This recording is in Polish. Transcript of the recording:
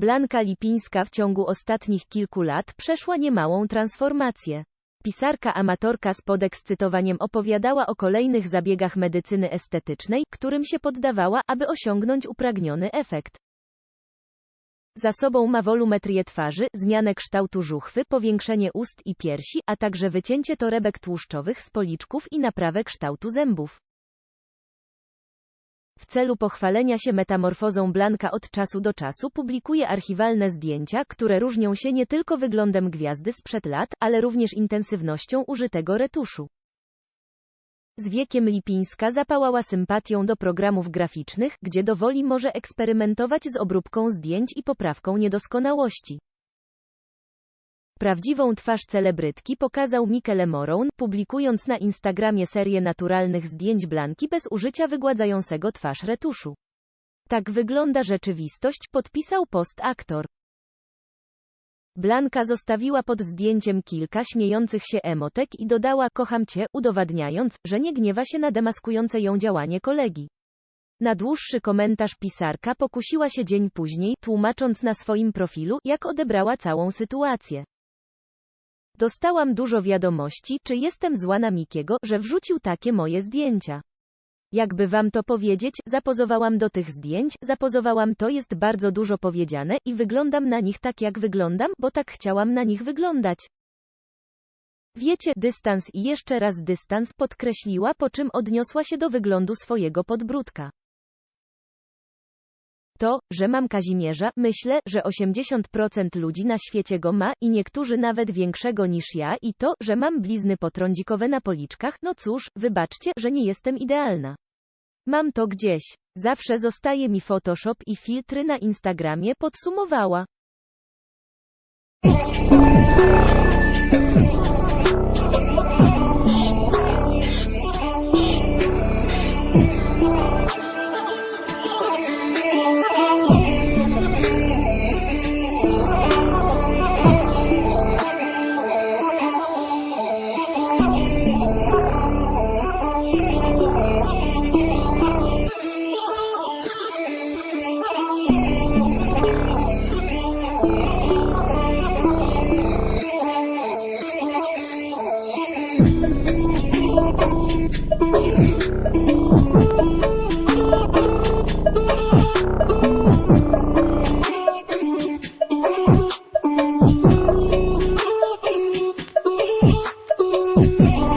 Blanka Lipińska w ciągu ostatnich kilku lat przeszła niemałą transformację. Pisarka amatorka z podekscytowaniem opowiadała o kolejnych zabiegach medycyny estetycznej, którym się poddawała, aby osiągnąć upragniony efekt. Za sobą ma wolumetrię twarzy, zmianę kształtu żuchwy, powiększenie ust i piersi, a także wycięcie torebek tłuszczowych z policzków i naprawę kształtu zębów. W celu pochwalenia się metamorfozą Blanka od czasu do czasu publikuje archiwalne zdjęcia, które różnią się nie tylko wyglądem gwiazdy sprzed lat, ale również intensywnością użytego retuszu. Z wiekiem Lipińska zapałała sympatią do programów graficznych, gdzie dowoli może eksperymentować z obróbką zdjęć i poprawką niedoskonałości. Prawdziwą twarz celebrytki pokazał Michele Moron, publikując na Instagramie serię naturalnych zdjęć Blanki bez użycia wygładzającego twarz retuszu. Tak wygląda rzeczywistość, podpisał post aktor. Blanka zostawiła pod zdjęciem kilka śmiejących się emotek i dodała kocham cię, udowadniając, że nie gniewa się na demaskujące ją działanie kolegi. Na dłuższy komentarz pisarka pokusiła się dzień później, tłumacząc na swoim profilu, jak odebrała całą sytuację. Dostałam dużo wiadomości, czy jestem zła na Mikiego, że wrzucił takie moje zdjęcia. Jakby wam to powiedzieć, zapozowałam do tych zdjęć, zapozowałam to jest bardzo dużo powiedziane i wyglądam na nich tak jak wyglądam, bo tak chciałam na nich wyglądać. Wiecie, dystans i jeszcze raz dystans podkreśliła, po czym odniosła się do wyglądu swojego podbródka. To, że mam Kazimierza, myślę, że 80% ludzi na świecie go ma i niektórzy nawet większego niż ja i to, że mam blizny potrądzikowe na policzkach, no cóż, wybaczcie, że nie jestem idealna. Mam to gdzieś. Zawsze zostaje mi Photoshop i filtry na Instagramie podsumowała. Oh. Oh.